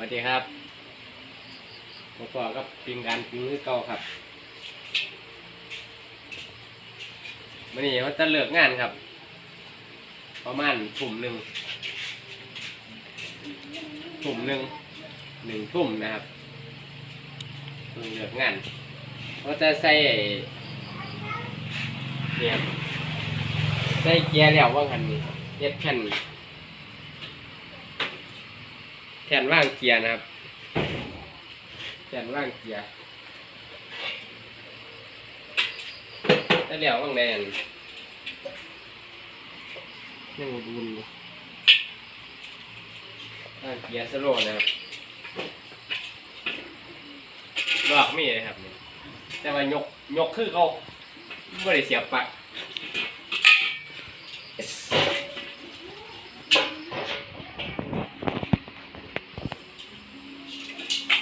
วัสดีครับมาพอกับปิงการปิงคือเก่าครับวันนี้มันจะเลิกงานครับ ประมาณทุ่มหนึ่งทุ่มหนึ่งหนึ่งทุ่มนะครับเพิ่งเลิกงานเราจะใส่เนี่ยใส่เกียร์แล้วว่างันนี้เย็ดแผ่น แทนว่างเกียร์นะครับแทนว่างเกียร์แล้วเดี๋ยวว่างแดนยังบุญอยู่ว่างเกียร์สโลนะครับลอกไม่เลยครับ แต่ว่ายกยกคือเขาไม่ได้เสียบปัก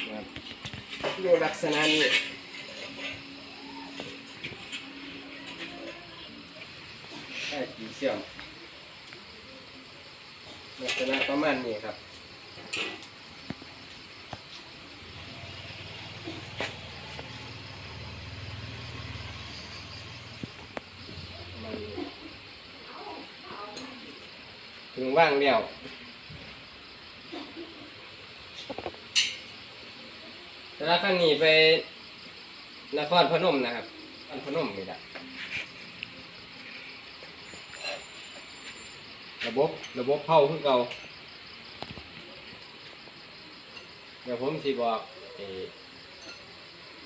นะครับดูลั กษณะนี้ใช่กี่เสื่อมลักษณะประมาณนี้ครับถึงว่างเดียว แต่ ละครั้งนี้ไปนครพนมนะครับนครพนมนี่แหละระบบระบบเผาคือเก่าเดี๋ยวผมสิบอกเอ่อ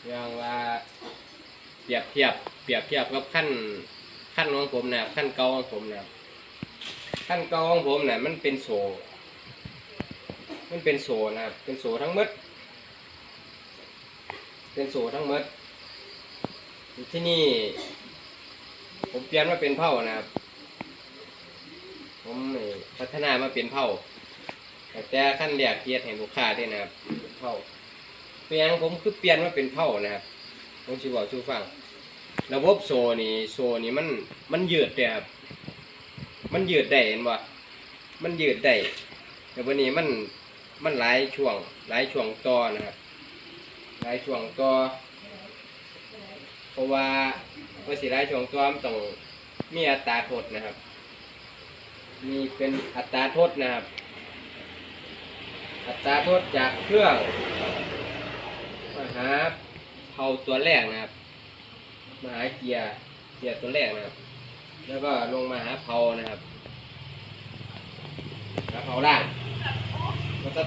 เรื่องว่าเปรียบเทียบ เปรียบเทียบกับขั้นขั้นของผมนะครับขั้นเก่าของผมนะครับขั้นเก่าของผมเนี่ยมันเป็นโซมันเป็นโซนะครับเป็นโซทั้งหมด เป็นโสทั้งหมดที่นี่ ผมเปลี่ยนมาเป็นเผานะครับ ผมพัฒนามาเป็นเผาแต่ขั้นแรกเกียรให้ลูกค้าด้วยนะครับเป็นเผาเปลี่ยนผมคือเปลี่ยนมาเป็นเผานะครับผมชิบอกชูฟังระบบโซนี่โซนี่มันมันยืดเลยครับมันยืดได้เห็นบ่มันยืดได้แต่วันนี้มันมันหลายช่วงหลายช่วงต่อนะครับ หลายช่วงตัวเพราะว่าเมื่อสิหลายช่วงตัวมันต้องมีอัตราโทษนะครับ มีเป็นอัตราโทษนะครับ อัตราโทษจากเครื่องมาหาเผาตัวแรกนะครับ มาหาเกียร์เกียร์ตัวแรกนะครับ แล้วก็ลงมาหาเผานะครับหาเผาล่างแล้วก็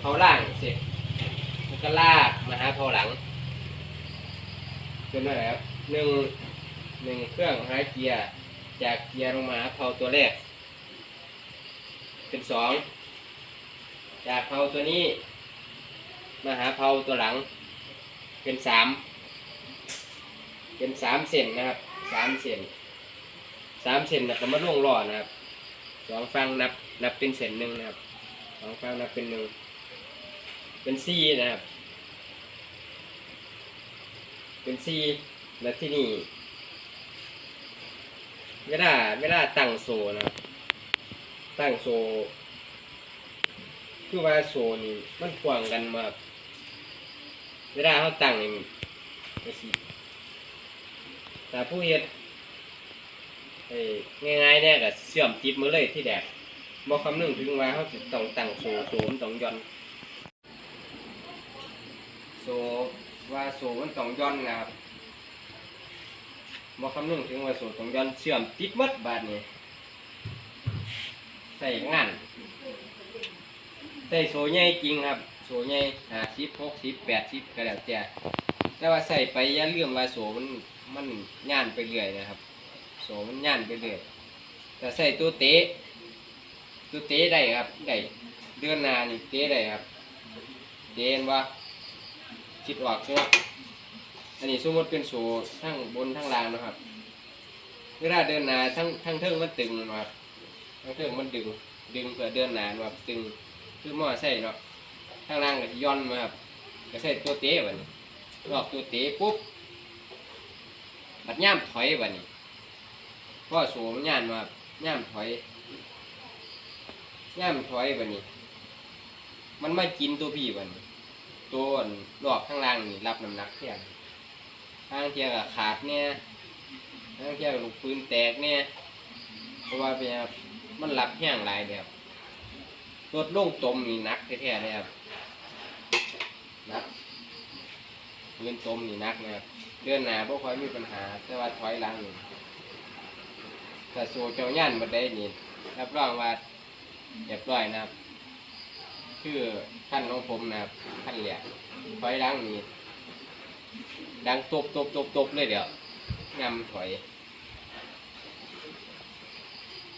เผาล่างเสร็จ ก็ลากมาหาเผาหลังเป็นอะไรครับหนึ่งหนึ่งเครื่องหาเกียร์จากเกียร์ลงมาหาเผาตัวแรก เป็นสองจากเผาตัวนี้ มาหาเผาตัวหลัง เป็นสามเป็นสามเซนนะครับสามเซนสามเซนนะก็มาล่วงรอนะครับสองฟังนับนับเป็นเซนหนึ่งนะครับสองฟังนับเป็นหนึ่งเป็นซีนะครับ เป็นซีแล้วที่นี่เวลาเวลาตั้งโซนะตั้งโซคือว่าโซนี่มันกว้างกันมากเวลาเขาตั้งนี่มันสิแต่ผู้เฮ็ดเอ้ยง่ายๆเนี่ยก็เสื่อมติดมือเลยที่แดกบ่คำนึงถึงว่าเขาสิต้องตั้งโซโซมต้องย่อนโซ ว่าโซมันต้องย้อนนะครับบอกคำนึงถึงว่าโซต้องย้อนเชื่อมติดมัดบาดนี้ใส่งานใส่โซใหญ่จริงครับโซใหญ่ห้าสิบหกสิบแปดสิบก็แล้วแต่แต่ว่าใส่ไปอย่าลืมว่าโซมันมันย่านไปเรื่อยนะครับ โซมันย่านไปเรื่อยแต่ใส่ตัวเตะตัวเตะได้ครับได้เดือนนานี่เตะได้ครับเตะเห็นว่า คิดออกใช่ไหมอันนี้สมมติเป็นโซ่ทั้งบนทั้งล่างนะครับเวลาเดินหนาทั้งทั้งเทิงมันตึงนะครับทั้งเทิงมันดึงดึงเพื่อเดินหนาแบบตึงคือมอใส่เนาะทั้งล่างก็ย้อนมาครับก็ใส่ตัวเตะบัดนี้ลอกตัวเตะปุ๊บบัดย่ามถอยบัดนี้พราะโซ่มันย่านมาครับย่ามถอยย่ามถอยบัดนี้ มันมากินตัวพี่บัดน ตัวอันลอกข้างล่างนี่รับน้ำหนักเพียงทางเทียก็ขาดเนี่ยทางเทียก็ลูกปืนแตกเนี่ยเพราะว่าเป็นรับมันรับแห้งหลายเลยครับรถลงตมนี่หนักแท้ๆเลยครับหนักปืนตมนี่หนักนะครับเดือนหน้าบ่ค่อยมีปัญหา แต่ว่าถอยหลังนี่ถ้าโซเจ้าย่านบ่ได้นี่รับรองว่าเรียบร้อยนะครับ คือขั้นของผมนะครับขั้นเหลียถอยหลังนี่ดังตบตบตบตบเลยเดี๋ยวงำถอย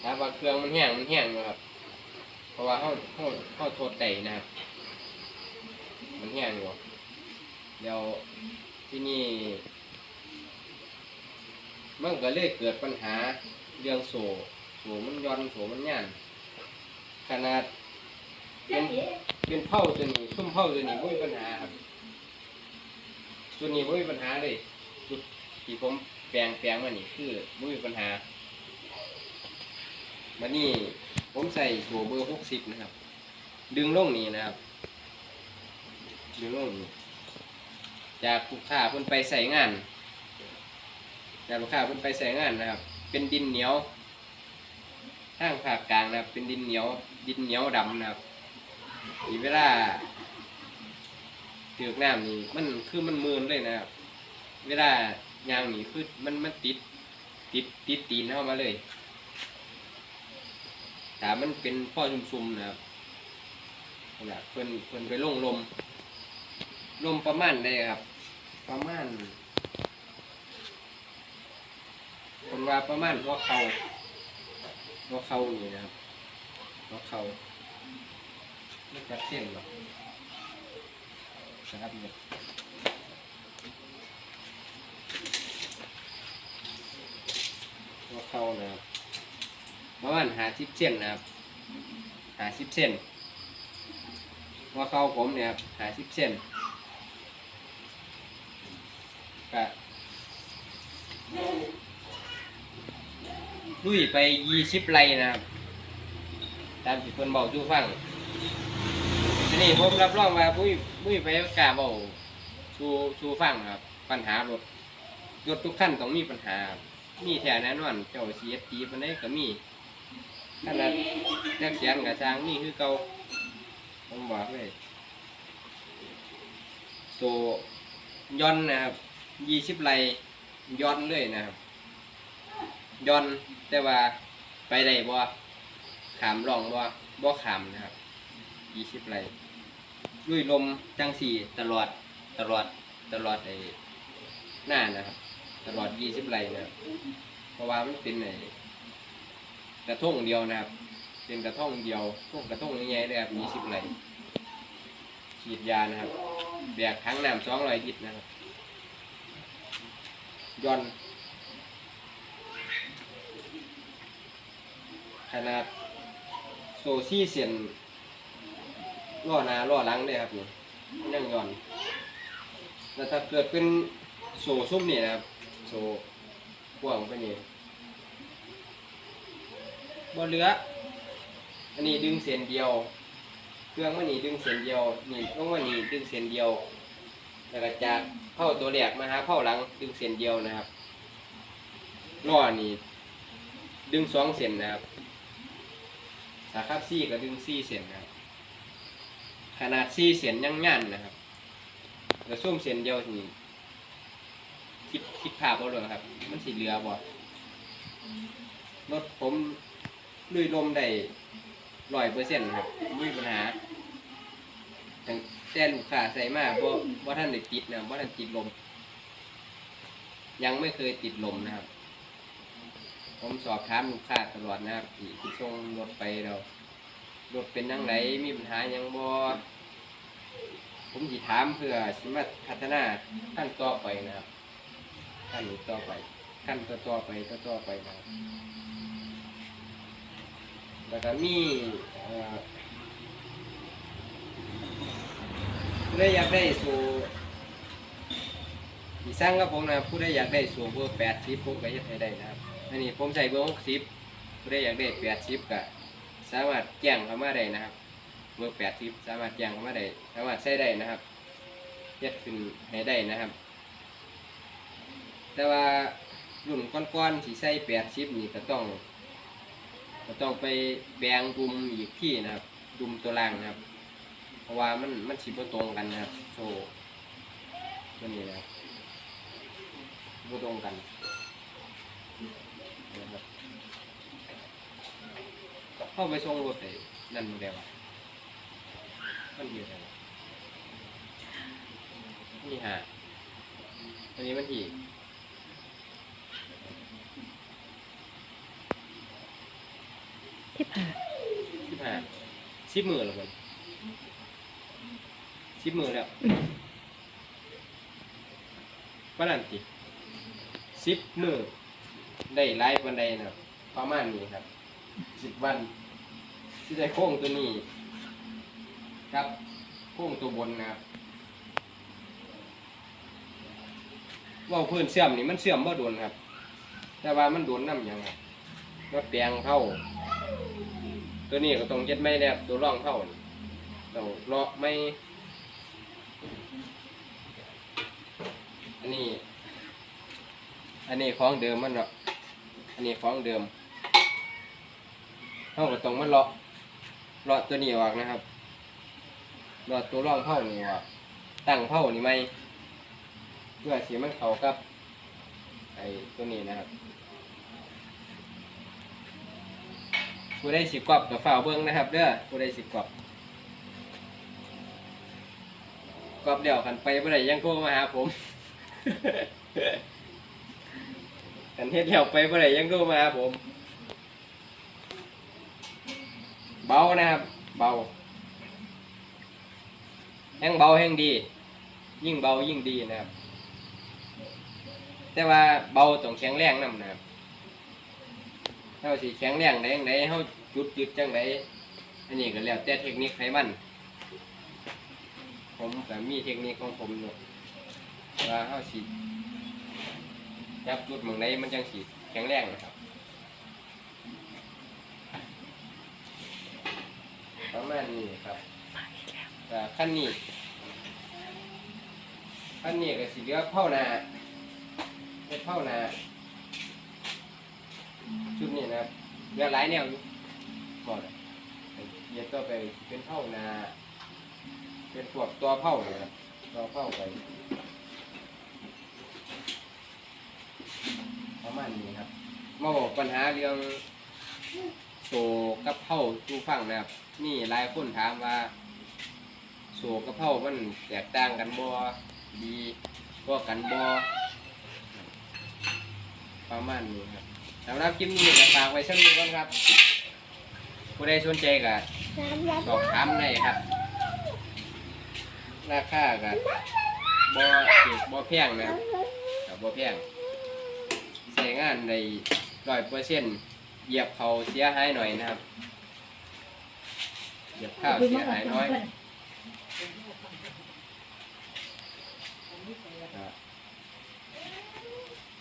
ถ้าว่าเครื่องมันแห้งมันแห้งอยู่ครับ เพราะว่าเขาเขาเขาโทษไตนะครับ มันแห้งอยู่เดี๋ยวที่นี่มันก็เลยเกิดปัญหาเรื่องโซ่โซ่มันย้อนโซ่มันย่านขนาด เป็นเผาตัวนี้ซุ่มเผาตัวนี้ไม่มีปัญหาครับตัวนี้ไม่มีปัญหาเลยจุดที่ผมแปลงแปลงมานี่คือไม่มีปัญหามานี่ผมใส่สัวเบอร์หกสิบนะครับ ดึงลงนี่นะครับ ดึงลงนี่จากลูกค้าเพิ่นไปใส่งานจากลูกค้าเพิ่นไปใส่งานนะครับ เป็นดินเหนียวทางภาคกลางนะครับ เป็นดินเหนียว ดินเหนียวดำนะครับ อีเวลาเถือกน้ำนี่มันคือมันมืนเลยนะครับ เวลายางนี่คือมันมันติด ติดติดตีนเข้ามาเลยแต่มันเป็นพ่อซุ่มๆนะครับขนาดเพิ่นเพิ่นไปลงลม ลมประมาณได้ครับ ประมาณคนว่าประมาณหัวเขาหัวเขานี่นะครับหัวเขา ไม่จับเส้นหรอกนะครับเนี่ยหัวเข่านะครับประมาณหาสิบเส้นนะครับ หาสิบเส้นหัวเข่าผมเนี่ยครับหาสิบเส้นก็ลุยไปยี่สิบไร่นะครับ ตามที่เพิ่นบอกสู่ฟัง นนี้ผมรับรองว่าปุ้ยปุ้ยไปกล้าบอกสู่สู่ฟังครับ ปัญหารถรถทุกขั้นต้องมีปัญหาครับมีแท้แน่นอนเจ้าเสียตีมันได้ก็มีขนาดนักเสียงกับช้างมีคือเก่าผมบอกเลยโซย้อนนะครับยี่สิบไลย้อนเลยนะครับย้อนแต่ว่าไปได้บ่ขามรองบ่บ่ขามนะครับยี่สิบไร ลุยลมจังสี่ตลอดตลอดตลอดไอ้หน้านะครับ ตลอดยี่สิบไรนะครับเพราะว่ามันเป็นไอ้กระทงเดียวนะครับ เป็นกระทงเดียวพวกกระทงใหญ่ๆเลยครับยี่สิบไรฉีดยานะครับแบกทั้งน้ำสองร้อยลิตรนะครับย่อนขนาดโซซี่เสียน ล่อหน้าล่อหลังเลยครับนี่ยังย่อนแล้วถ้าเกิดเป็นโซ่ซุ่มนี่นะครับโซ่กว้างไปนี่บ่เหลือ อันนี้ดึงเส้นเดียว เครื่องมันนี่ดึงเส้นเดียวนี่ต้องว่านี่ดึงเส้นเดียวแล้วก็จากเข้าตัวแรกมาหาเข้าหลังดึงเส้นเดียวนะครับล่อนี่ดึงสองเส้นนะครับสาขาซี่ก็ดึงซี่เส้นนะครับ ขนาดซี่เสียนยังยันนะครับแล้วส้มเสียนเดียวนี่คิดคิดภาพเอาเลยครับ มันสีเหลือบ่รถผมลุยลมได้ร้อยเปอร์เซ็นต์ครับไม่มีปัญหาแต่ลูกค้าใส่มาบ่บ่ท่านได้ติดนะบ่ท่านติดลม ยังไม่เคยติดลมนะครับ ผมสอบถามลูกค้าตลอดนะครับที่ที่ส่งรถไปเรา รถเป็นยังไงมีปัญหายังบ่ผมสิถามเพื่อสิมาพัฒนาขั้นต่อไปนะครับขั้นต่อไปขั้นต่อต่อไปต่อต่อไปนะครับแล้วก็มีเอ่อผู้ใดอยากได้สู่ที่สร้างกับผมนะครับผู้ใดอยากได้สูเบอร์แปดสิบผมก็จะให้ได้นะครับอันนี้ผมใส่เบอร์หกสิบผู้ใดอยากได้แปดสิบก็ สามารถแจ้งเข้ามาได้นะครับเบอร์แปดสิบสามารถแจ้งเข้ามาได้สามารถใช้ได้นะครับย็ดขึ้นให้ได้นะครับ แต่ว่ารุ่นก้อนๆสีใส่แปดสิบนี่ก็ต้องก็ต้องไปแบ่งดุมอีกที่นะครับดุมตัวล่างนะครับ เพราะว่ามันมันสิบตรงกันนะครับโซ่ตัวนี้นะครับตรงกันนะครับ เข้าไปส่งรถไอ้นั่นมันได้วะมันอยู่ไหนวะนี่ฮะอันนี้มันที่ที่ผ่าสิบห้าสิบมือแล้วมันสิบมือแล้วอืมว่านั่นสิสิบมือได้ไล่บันไดนะครับประมาณนี้ครับสิบวัน ที่ได้โค้งตัวนี้ครับโค้งตัวบนนะครับว่าพื้นเสื่อมนี่มันเสื่อมบ่โดนครับ แต่ว่ามันโดนน้ำยังครับว่าแปลงเข้า ตัวนี้ก็ต้องเย็ดไม่แล้วตัวร่องเข้านี่เลาะไม่ อันนี้ อันนี้ของเดิมมันเนาะอันนี้ของเดิมเข้าก็ต้องมาเลาะ เลาะตัวนี้ออกนะครับเลาะตัวร่องเข้านี่ออกตั้งเข้านี่ไหมเพื่อสีมันเข้ากับไอ้ตัวนี้นะครับผู้ได้สิกรอบกับฝ่าวเบิ้งนะครับ เด้อผู้ได้สิกรอบกรอบเดี่ยวกันไปเมื่อไหร่ยังโทรมาหาผมกันเฮ็ดเดี่ยวไปเมื่อไหร่ยังโทรมาหาผม เบานะครับ เบา แห้งเบาแห้งดี ยิ่งเบายิ่งดีนะครับ แต่ว่าเบาต้องแข็งแรงนำนะครับเฮาสิแข็งแรงได้จังไดเฮาจุดจุดจังไดอันนี้ก็แล้วแต่เทคนิคให้มัน ผมก็มีเทคนิคของผมอยู่ว่าเฮาสิจับจุดหม่องใดมันจังสิแข็งแรงนะครับ ประมาณนี้ครับแต่ขั้นนี้ขั้นนี้ก็สิเหลือเผาหนาเฮ็ดเผาหนาชุดนี้นะครับเรือหลายแนวอยู่ก่อนเย็ดก็ไปเป็นเผ่านา เป็นพวกตัวเผ่าเลยครับตัวเผ่าไปประมาณนี้ครับมาบอกปัญหาเรื่อง โศกับเผาทูฟังนะครับนี่หลายคนถามว่า โศกับเผามันแตกต่างกันบ่ดีบ่กันบ่ประมาณนี้ครับสำหรับคลิปนี้ก็ฝากไว้สักนิดก่อนครับผู้ใดสนใจก็สอบถามได้ครับราคาก็บ่ถูกบ่แพงนะครับบ่แพงใช้งานได้ร้อยเปอร์เซ็นต์ เหยียบเขาเสียหายหน่อยนะครับเหยียบข้าวเสียหายน้อย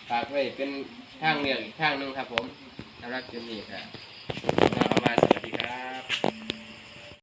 ฝากไว้เป็นทางเลือกอีกทางหนึงครับผมสำหรับจุดนี้ครับมาประมาณสวัสดีครับ